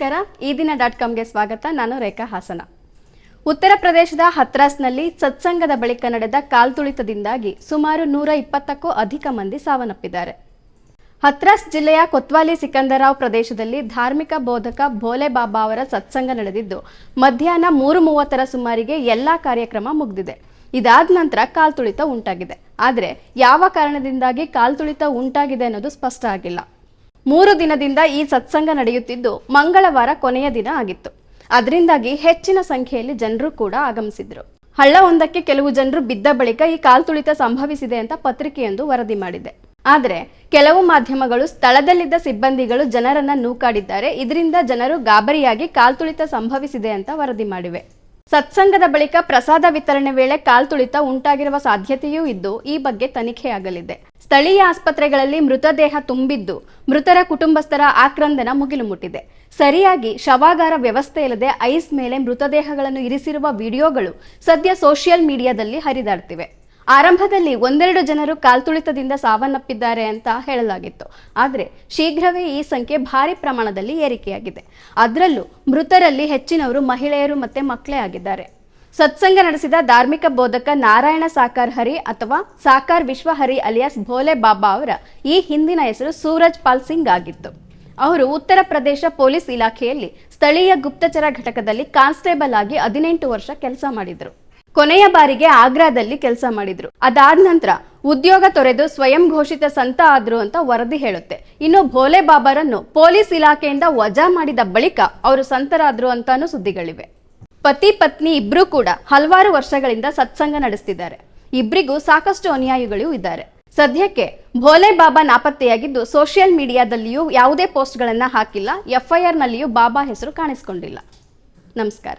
ನಮಸ್ಕಾರ. ಈ ದಿನ ಡಾಟ್ ಕಾಮ್ಗೆ ಸ್ವಾಗತ. ನಾನು ರೇಖಾ ಹಾಸನ. ಉತ್ತರ ಪ್ರದೇಶದ ಹತ್ರಾಸ್ನಲ್ಲಿ ಸತ್ಸಂಗದ ಬಳಿಕ ನಡೆದ ಕಾಲ್ತುಳಿತದಿಂದಾಗಿ ಸುಮಾರು ನೂರ ಇಪ್ಪತ್ತಕ್ಕೂ ಅಧಿಕ ಮಂದಿ ಸಾವನ್ನಪ್ಪಿದ್ದಾರೆ. ಹತ್ರಾಸ್ ಜಿಲ್ಲೆಯ ಕೊತ್ವಾಲಿ ಸಿಕಂದರಾವ್ ಪ್ರದೇಶದಲ್ಲಿ ಧಾರ್ಮಿಕ ಬೋಧಕ ಭೋಲೆ ಬಾಬಾ ಅವರ ಸತ್ಸಂಗ ನಡೆದಿದ್ದು, ಮಧ್ಯಾಹ್ನ ಮೂರು ಮೂವತ್ತರ ಸುಮಾರಿಗೆ ಎಲ್ಲಾ ಕಾರ್ಯಕ್ರಮ ಮುಗಿದಿದೆ. ಇದಾದ ನಂತರ ಕಾಲ್ತುಳಿತ ಉಂಟಾಗಿದೆ. ಆದರೆ ಯಾವ ಕಾರಣದಿಂದಾಗಿ ಕಾಲ್ತುಳಿತ ಉಂಟಾಗಿದೆ ಅನ್ನೋದು ಸ್ಪಷ್ಟ ಆಗಿಲ್ಲ. ಮೂರು ದಿನದಿಂದ ಈ ಸತ್ಸಂಗ ನಡೆಯುತ್ತಿದ್ದು ಮಂಗಳವಾರ ಕೊನೆಯ ದಿನ ಆಗಿತ್ತು. ಅದರಿಂದಾಗಿ ಹೆಚ್ಚಿನ ಸಂಖ್ಯೆಯಲ್ಲಿ ಜನರು ಕೂಡ ಆಗಮಿಸಿದ್ರು. ಹಳ್ಳವೊಂದಕ್ಕೆ ಕೆಲವು ಜನರು ಬಿದ್ದ ಬಳಿಕ ಈ ಕಾಲ್ತುಳಿತ ಸಂಭವಿಸಿದೆ ಅಂತ ಪತ್ರಿಕೆಯೊಂದು ವರದಿ ಮಾಡಿದೆ. ಆದರೆ ಕೆಲವು ಮಾಧ್ಯಮಗಳು ಸ್ಥಳದಲ್ಲಿದ್ದ ಸಿಬ್ಬಂದಿಗಳು ಜನರನ್ನ ನೂಕಾಡಿದ್ದಾರೆ. ಇದರಿಂದ ಜನರು ಗಾಬರಿಯಾಗಿ ಕಾಲ್ತುಳಿತ ಸಂಭವಿಸಿದೆ ಅಂತ ವರದಿ ಮಾಡಿವೆ. ಸತ್ಸಂಗದ ಬಳಿಕ ಪ್ರಸಾದ ವಿತರಣೆ ವೇಳೆ ಕಾಲ್ತುಳಿತ ಉಂಟಾಗಿರುವ ಸಾಧ್ಯತೆಯೂ ಇದ್ದು, ಈ ಬಗ್ಗೆ ತನಿಖೆಯಾಗಲಿದೆ. ಸ್ಥಳೀಯ ಆಸ್ಪತ್ರೆಗಳಲ್ಲಿ ಮೃತದೇಹ ತುಂಬಿದ್ದು, ಮೃತರ ಕುಟುಂಬಸ್ಥರ ಆಕ್ರಂದನ ಮುಗಿಲು ಮುಟ್ಟಿದೆ ಸರಿಯಾಗಿ ಶವಾಗಾರ ವ್ಯವಸ್ಥೆ ಇಲ್ಲದೆ ಐಸ್ ಮೇಲೆ ಮೃತದೇಹಗಳನ್ನು ಇರಿಸಿರುವ ವಿಡಿಯೋಗಳು ಸದ್ಯ ಸೋಷಿಯಲ್ ಮೀಡಿಯಾದಲ್ಲಿ ಹರಿದಾಡ್ತಿವೆ. ಆರಂಭದಲ್ಲಿ ಒಂದೆರಡು ಜನರು ಕಾಲ್ತುಳಿತದಿಂದ ಸಾವನ್ನಪ್ಪಿದ್ದಾರೆ ಅಂತ ಹೇಳಲಾಗಿತ್ತು. ಆದರೆ ಶೀಘ್ರವೇ ಈ ಸಂಖ್ಯೆ ಭಾರಿ ಪ್ರಮಾಣದಲ್ಲಿ ಏರಿಕೆಯಾಗಿದೆ. ಅದರಲ್ಲೂ ಮೃತರಲ್ಲಿ ಹೆಚ್ಚಿನವರು ಮಹಿಳೆಯರು ಮತ್ತೆ ಮಕ್ಕಳೇ ಆಗಿದ್ದಾರೆ. ಸತ್ಸಂಗ ನಡೆಸಿದ ಧಾರ್ಮಿಕ ಬೋಧಕ ನಾರಾಯಣ ಸಾಕಾರ್ ಹರಿ ಅಥವಾ ಸಾಕಾರ್ ವಿಶ್ವಹರಿ ಅಲಿಯಾಸ್ ಭೋಲೆ ಬಾಬಾ ಅವರ ಈ ಹಿಂದಿನ ಹೆಸರು ಸೂರಜ್ ಪಾಲ್ ಸಿಂಗ್ ಆಗಿತ್ತು. ಅವರು ಉತ್ತರ ಪ್ರದೇಶ ಪೊಲೀಸ್ ಇಲಾಖೆಯಲ್ಲಿ ಸ್ಥಳೀಯ ಗುಪ್ತಚರ ಘಟಕದಲ್ಲಿ ಕಾನ್ಸ್ಟೇಬಲ್ ಆಗಿ ಹದಿನೆಂಟು ವರ್ಷ ಕೆಲಸ ಮಾಡಿದ್ರು. ಕೊನೆಯ ಬಾರಿಗೆ ಆಗ್ರಾದಲ್ಲಿ ಕೆಲಸ ಮಾಡಿದ್ರು. ಅದಾದ ನಂತರ ಉದ್ಯೋಗ ತೊರೆದು ಸ್ವಯಂ ಘೋಷಿತ ಸಂತ ಆದ್ರು ಅಂತ ವರದಿ ಹೇಳುತ್ತೆ. ಇನ್ನು ಭೋಲೆ ಬಾಬಾರನ್ನು ಪೊಲೀಸ್ ಇಲಾಖೆಯಿಂದ ವಜಾ ಮಾಡಿದ ಬಳಿಕ ಅವರು ಸಂತರಾದ್ರು ಅಂತಾನು ಸುದ್ದಿಗಳಿವೆ. ಪತಿ ಪತ್ನಿ ಇಬ್ರು ಕೂಡ ಹಲವಾರು ವರ್ಷಗಳಿಂದ ಸತ್ಸಂಗ ನಡೆಸ್ತಿದ್ದಾರೆ. ಇಬ್ರಿಗೂ ಸಾಕಷ್ಟು ಅನುಯಾಯಿಗಳು ಇದ್ದಾರೆ. ಸದ್ಯಕ್ಕೆ ಭೋಲೆ ಬಾಬಾ ನಾಪತ್ತೆಯಾಗಿದ್ದು ಸೋಷಿಯಲ್ ಮೀಡಿಯಾದಲ್ಲಿಯೂ ಯಾವುದೇ ಪೋಸ್ಟ್ಗಳನ್ನ ಹಾಕಿಲ್ಲ. ಎಫ್ಐಆರ್ ನಲ್ಲಿಯೂ ಬಾಬಾ ಹೆಸರು ಕಾಣಿಸಿಕೊಂಡಿಲ್ಲ. ನಮಸ್ಕಾರ.